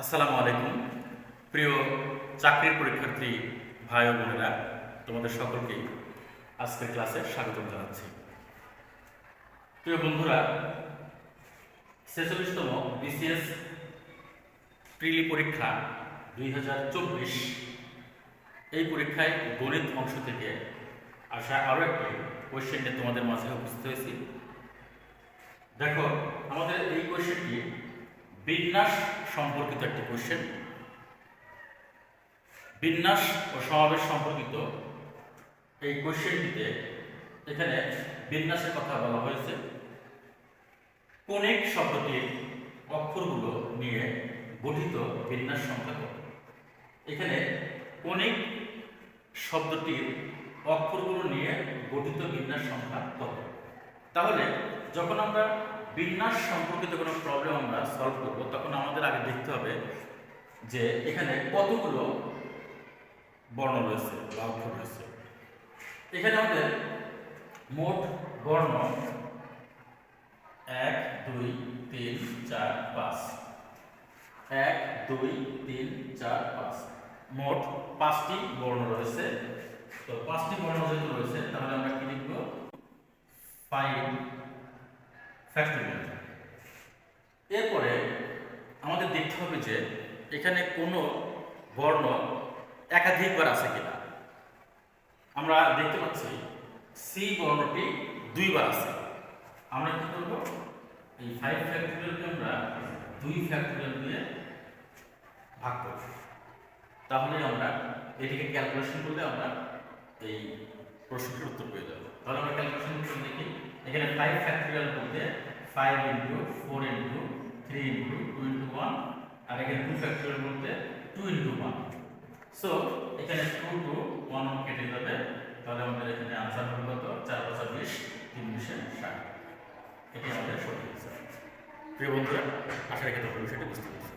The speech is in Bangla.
আসসালামু আলাইকুম। প্রিয় চাকরির পরীক্ষার্থী ভাই ও বোনেরা, তোমাদের সকলকে আজকের ক্লাসে স্বাগত জানাচ্ছি। প্রিয় বন্ধুরা, ছেচল্লিশতম বিসিএস প্রিলি পরীক্ষা দুই হাজার চব্বিশ। এই পরীক্ষায় গণিত অংশ থেকে আসা আরও একটি কোয়েশ্চেন তোমাদের মাঝে উপস্থিত হয়েছি। দেখো বিন্যাস সম্পর্কিত একটি কোয়েশ্চেন বিন্যাস ও সমাবেশ সম্পর্কিত এই কোয়েশ্চেনটিতে এখানে বিন্যাসের কথা বলা হয়েছে। কোনিক শব্দটির অক্ষরগুলো নিয়ে গঠিত বিন্যাস সংখ্যা কত? এখানে কোনিক শব্দটির অক্ষরগুলো নিয়ে গঠিত বিন্যাস সংখ্যা কত? তাহলে যখন আমরা বিন্যাস সম্পর্কিত কোনো প্রবলেম আমরা সলভ করব, তখন আমাদের আগে দেখতে হবে যে এখানে কতগুলো বর্ণ রয়েছে বা অক্ষর রয়েছে। এখানে আমাদের মোট বর্ণ এক, দুই, তিন, চার, পাঁচ। এক, দুই, তিন, চার, পাঁচ। মোট পাঁচটি বর্ণ রয়েছে। তো পাঁচটি বর্ণ যেহেতু রয়েছে, তাহলে আমরা কি লিখব? ফাইভ ফ্যাক্টরিয়াল এরপরে আমাদের দেখতে হবে যে এখানে কোনো বর্ণ একাধিকবার আছে কিনা। আমরা দেখতে পাচ্ছি সি বর্ণটি দুইবার আছে। আমরা কি করব? এই ফাইভ ফ্যাক্টরিয়ালকে আমরা দুই ফ্যাক্টরিয়াল দিয়ে ভাগ করব। তাহলে আমরা এটিকে ক্যালকুলেশন করলে আমরা এই প্রশ্নটির উত্তর পেয়ে যাব। তাহলে আমরা ক্যালকুলেশন করে দেখি। এখানে ফাইভ ফ্যাক্টরিয়াল বলতে five into four into three into two into one আর এখানে টু ফ্যাক্টরিয়াল বলতে টু ইন্টু ওয়ান সো এখানে টু টু ওয়ান ওয়ান কেটে যাবে। তাহলে আমাদের এখানে আনসার হবে কত? চার পাঁচা বিশ, তিন বিশে ষাট। এটি আমাদের সঠিক প্রিয় বন্ধুরা, আশা রেখে তোমরা বিষয়টি বুঝতে পেরেছি।